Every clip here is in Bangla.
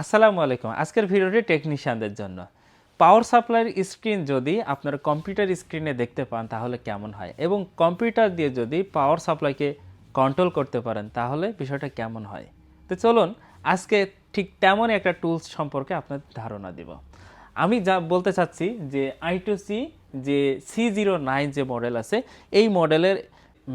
আসসালামু আলাইকুম। আজকের ভিডিওটি টেকনিশিয়ানদের জন্য। পাওয়ার সাপ্লাইয়ের স্ক্রিন যদি আপনার কম্পিউটার স্ক্রিনে দেখতে পান, তাহলে কেমন হয়? এবং কম্পিউটার দিয়ে যদি পাওয়ার সাপ্লাইকে কন্ট্রোল করতে পারেন, তাহলে বিষয়টা কেমন হয়? তো চলুন, আজকে ঠিক তেমনই একটা টুলস সম্পর্কে আপনার ধারণা দিব। আমি যা বলতে চাচ্ছি যে আই টু সি যে সি জিরো নাইন যে মডেল আছে, এই মডেলের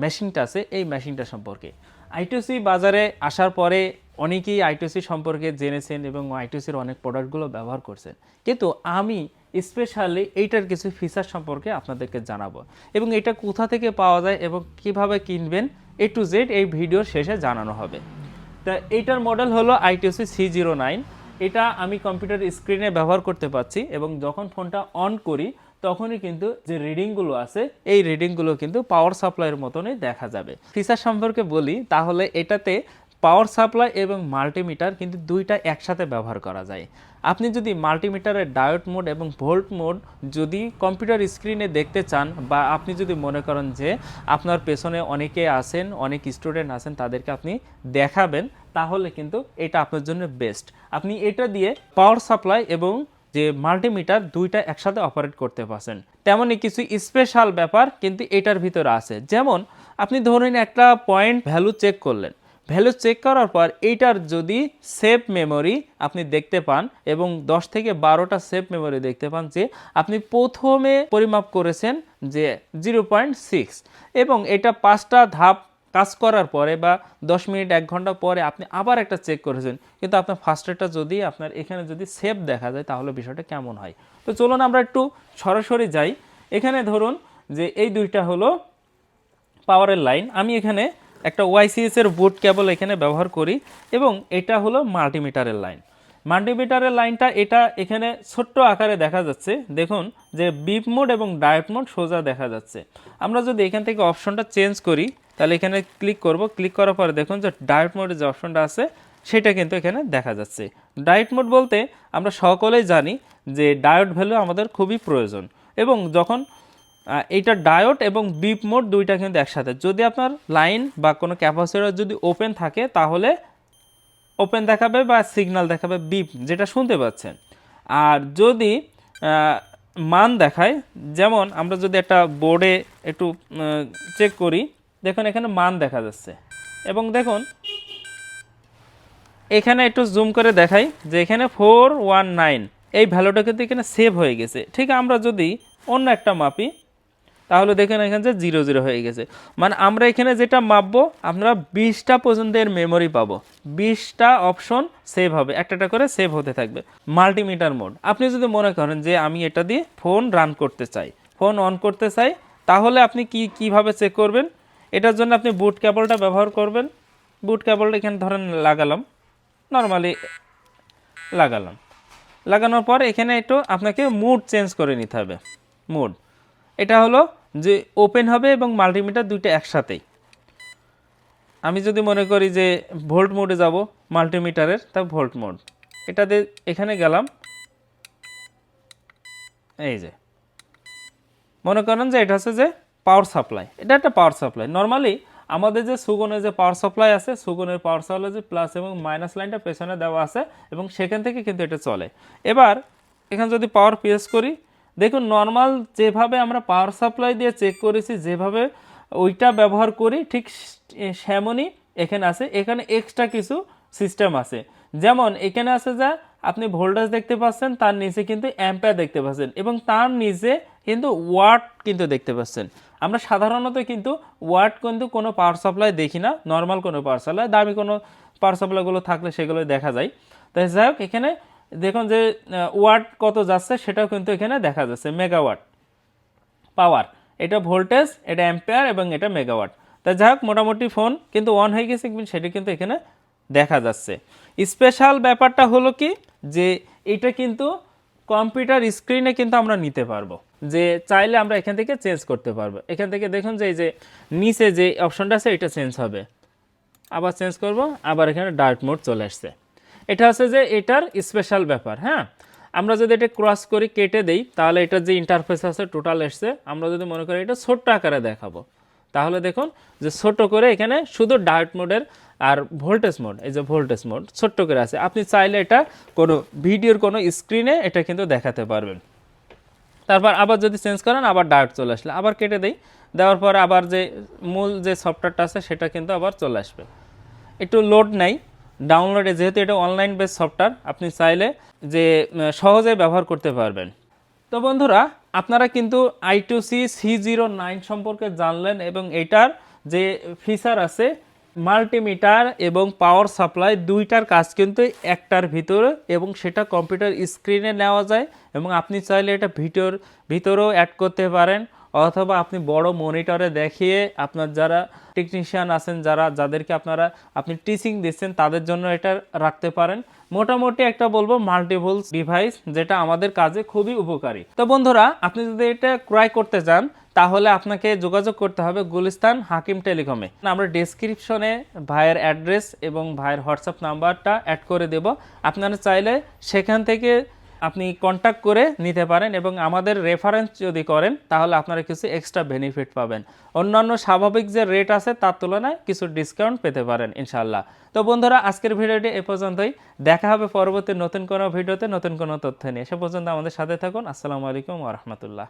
মেশিনটা আছে, এই মেশিনটা সম্পর্কে। আইটিসি বাজারে আসার পরে অনেকেই আইটিসি সম্পর্কে জেনেছেন এবং আইটিসির অনেক প্রোডাক্টগুলো ব্যবহার করছেন। কিন্তু আমি স্পেশালি এইটার কিছু ফিচার সম্পর্কে আপনাদেরকে জানাব এবং এটা কোথা থেকে পাওয়া যায় এবং কীভাবে কিনবেন এ টু জেড এই ভিডিওর শেষে জানানো হবে। তা এইটার মডেল হলো আইটিসি সি জিরো নাইন এটা আমি কম্পিউটার স্ক্রিনে ব্যবহার করতে পারছি এবং যখন ফোনটা অন করি, তখনই কিন্তু যে রিডিংগুলো আছে, এই রিডিংগুলো কিন্তু পাওয়ার সাপ্লাইয়ের মতনই দেখা যাবে। ফিচার সম্পর্কে বলি, তাহলে এটাতে পাওয়ার সাপ্লাই এবং মাল্টিমিটার কিন্তু দুইটা একসাথে ব্যবহার করা যায়। আপনি যদি মাল্টিমিটারের ডায়োড মোড এবং ভোল্ট মোড যদি কম্পিউটার স্ক্রিনে দেখতে চান বা আপনি যদি মনে করেন যে আপনার পেছনে অনেকে আছেন, অনেক স্টুডেন্ট আছেন, তাদেরকে আপনি দেখাবেন, তাহলে কিন্তু এটা আপনার জন্য বেস্ট। আপনি এটা দিয়ে পাওয়ার সাপ্লাই এবং যে মাল্টিমিটার দুইটা একসাথে অপারেট করতে পারছেন। তেমনই কিছু স্পেশাল ব্যাপার কিন্তু এটার ভিতরে আছে। যেমন আপনি ধরুন একটা পয়েন্ট ভ্যালু চেক করলেন। ভ্যালু চেক করার পর এইটার যদি সেভ মেমোরি আপনি দেখতে পান এবং 10 থেকে বারোটা সেভ মেমোরি দেখতে পান যে আপনি প্রথমে পরিমাপ করেছেন যে জিরো পয়েন্ট সিক্স এবং এটা পাঁচটা ধাপ কাজ করার পরে বা দশ মিনিট, এক ঘণ্টা পরে আপনি আবার একটা চেক করেছেন। কিন্তু আপনার ফার্স্ট রেটটা যদি আপনার এখানে যদি সেভ দেখা যায়, তাহলে বিষয়টা কেমন হয়? তো চলুন আমরা একটু সরাসরি যাই। এখানে ধরুন যে এই দুইটা হলো পাওয়ারের লাইন আমি এখানে একটা ওয়াইসিএস এর বুট কেবল এখানে ব্যবহার করি এবং এটা হলো মাল্টিমিটারের লাইন। মাল্টিমিটারের লাইনটা এটা এখানে ছোট্ট আকারে দেখা যাচ্ছে। দেখুন যে বিপ মোড এবং ডায়েট মোড সোজা দেখা যাচ্ছে। আমরা যদি এখান থেকে অপশনটা চেঞ্জ করি, তাহলে এখানে ক্লিক করব। ক্লিক করার পরে দেখুন যে ডায়েট মোডের যে অপশনটা আছে, সেটা কিন্তু এখানে দেখা যাচ্ছে। ডায়েট মোড বলতে আমরা সকলেই জানি যে ডায়োড ভ্যালু আমাদের খুবই প্রয়োজন এবং যখন এইটা ডায়োড এবং বিপ মোড দুইটা কিন্তু একসাথে। যদি আপনার লাইন বা কোনো ক্যাপাসিটর যদি ওপেন থাকে, তাহলে ওপেন দেখাবে বা সিগন্যাল দেখাবে বিপ, যেটা শুনতে পাচ্ছেন। আর যদি মান দেখায়, যেমন আমরা যদি একটা বোর্ডে একটু চেক করি, দেখুন এখানে মান দেখা যাচ্ছে। এবং দেখুন, এখানে একটু জুম করে দেখাই যে এখানে ফোর ওয়ান নাইন এই ভ্যালুটা কিন্তু এখানে সেভ হয়ে গেছে। ঠিক আমরা যদি অন্য একটা মাপি তাহলে দেখেন এখানে যে জিরো জিরো হয়ে গেছে। মানে আমরা এখানে যেটা মাপবো, আমরা বিশটা পর্যন্ত এর মেমোরি পাবো। বিশটা অপশন সেভ হবে একটা করে সেভ হতে থাকবে। মাল্টিমিটার মোড আপনি যদি মনে করেন যে আমি এটা দিয়ে ফোন রান করতে চাই ফোন অন করতে চাই, তাহলে আপনি কি, কীভাবে চেক করবেন? এটার জন্য আপনি বুট কেবলটা ব্যবহার করবেন। বুট কেবলটা এখানে ধরেন লাগালাম। নর্মালি লাগালাম। লাগানোর পর এখানে একটু আপনাকে মুড চেঞ্জ করে নিতে হবে। মুড এটা হলো যে ওপেন হবে এবং মাল্টিমিটার দুইটা একসাথেই। আমি যদি মনে করি যে ভোল্ট মোডে যাব মাল্টিমিটারের তা ভোল্ট মোড এটাতে এখানে গেলাম। এই যে। মনে করেন যে এটা হচ্ছে যে পাওয়ার সাপ্লাই এটা একটা পাওয়ার সাপ্লাই নর্মালি আমাদের যে সুগনের যে পাওয়ার সাপ্লাই আছে সুগনের পাওয়ার সাপ্লাই যে প্লাস এবং মাইনাস লাইনটা পেছনে দেওয়া আছে এবং সেখান থেকে কিন্তু এটা চলে। এবার এখানে যদি পাওয়ার প্রেস করি দেখুন নর্মাল যেভাবে আমরা পাওয়ার সাপ্লাই দিয়ে চেক করেছি, যেভাবে ওইটা ব্যবহার করি, ঠিক সেমনই এখানে আছে। এখানে এক্সট্রা কিছু সিস্টেম আছে। যেমন, এখানে আছে যা, আপনি ভোল্টেজ দেখতে পাচ্ছেন, তার নিচে কিন্তু অ্যাম্পায়ার দেখতে পাচ্ছেন এবং তার নিচে কিন্তু ওয়াট কিন্তু দেখতে পাচ্ছেন। আমরা সাধারণত কিন্তু ওয়াট কিন্তু কোনো পাওয়ার সাপ্লাই দেখি না নর্মাল কোনো পাওয়ার সাপ্লাই দামি কোনো পাওয়ার সাপ্লাইগুলো থাকলে সেগুলো দেখা যায়। তাই যাই হোক, এখানে দেখুন যে ওয়াট কত যাচ্ছে সেটাও কিন্তু এখানে দেখা যাচ্ছে, মেগাওয়াট পাওয়ার। এটা ভোল্টেজ, এটা অ্যাম্পেয়ার এবং এটা মেগাওয়াট। তা যাই হোক, মোটামুটি ফোন কিন্তু অন হয়ে গেছে সেটা কিন্তু এখানে দেখা যাচ্ছে। স্পেশাল ব্যাপারটা হলো কি, যে এটা কিন্তু কম্পিউটার স্ক্রিনে কিন্তু আমরা নিতে পারব, যে চাইলে আমরা এখান থেকে চেঞ্জ করতে পারব। এখান থেকে দেখুন যে, এই যে নিচে যে অপশনটা আছে, এটা চেঞ্জ হবে। আবার চেঞ্জ করব, আবার এখানে ডার্ক মোড চলে আসছে। এটা হচ্ছে যে এটার স্পেশাল ব্যাপার হ্যাঁ? আমরা যদি এটা ক্রস করি, কেটে দেই, তাহলে এটার যে ইন্টারফেস আছে টোটাল এসছে। আমরা যদি মনে করি এটা ছোট্ট আকারে দেখাবো, তাহলে দেখুন যে ছোট করে এখানে শুধু ডায়োড মোডের আর ভোল্টেজ মোড এই যে ভোল্টেজ মোড ছোট্ট করে আছে। আপনি চাইলে এটা কোনো ভিডিওর কোনো স্ক্রিনে এটা কিন্তু দেখাতে পারবেন। তারপর আবার যদি চেঞ্জ করেন, আবার ডায়োড চলে আসলে। আবার কেটে দেই, দেওয়ার পর আবার যে মূল যে সফটওয়্যারটা আছে, সেটা কিন্তু আবার চলে আসবে। একটু লোড নাই ডাউনলোডে যেহেতু এটা অনলাইন বেস সফটওয়্যার আপনি চাইলে যে সহজে ব্যবহার করতে পারবেন। তো বন্ধুরা, আপনারা কিন্তু I two C C zero nine সম্পর্কে জানলেন এবং এটার যে ফিচার আছে মাল্টিমিটার এবং পাওয়ার সাপ্লাই দুইটার কাজ কিন্তু একটার ভিতরে এবং সেটা কম্পিউটার স্ক্রিনে নেওয়া যায় এবং আপনি চাইলে এটা ভিডিওর ভিতরেও অ্যাড করতে পারেন। অথবা আপনি বড় মনিটরে দেখিয়ে আপনার যারা টেকনিশিয়ান আছেন, যারা, যাদেরকে আপনারা, আপনি টিচিং দিচ্ছেন, তাদের জন্য এটা রাখতে পারেন। মোটামুটি একটা বলব মাল্টিপল ডিভাইস যেটা আমাদের কাজে খুবই উপকারী। তো বন্ধুরা, আপনি যদি এটা ক্রয় করতে চান, তাহলে আপনাকে যোগাযোগ করতে হবে গুলিস্তান হাকিম টেলিকমে। আমরা ডেসক্রিপশনে ভাইয়ের অ্যাড্রেস এবং ভাইয়ের হোয়াটসঅ্যাপ নাম্বারটা অ্যাড করে দেব। আপনারা চাইলে সেখান থেকে আপনি কন্ট্যাক্ট করে নিতে পারেন এবং আমাদের রেফারেন্স যদি করেন, তাহলে আপনারা কিছু এক্সট্রা বেনিফিট পাবেন। অন্যান্য স্বাভাবিক যে রেট আছে, তার তুলনায় কিছু ডিসকাউন্ট পেতে পারেন ইনশাল্লাহ তো বন্ধুরা, আজকের ভিডিওটি এ পর্যন্তই। দেখা হবে পরবর্তী নতুন কোনো ভিডিওতে নতুন কোনো তথ্য নিয়ে। সে পর্যন্ত আমাদের সাথে থাকুন। আসসালামু আলাইকুম ওরহমতুল্লাহ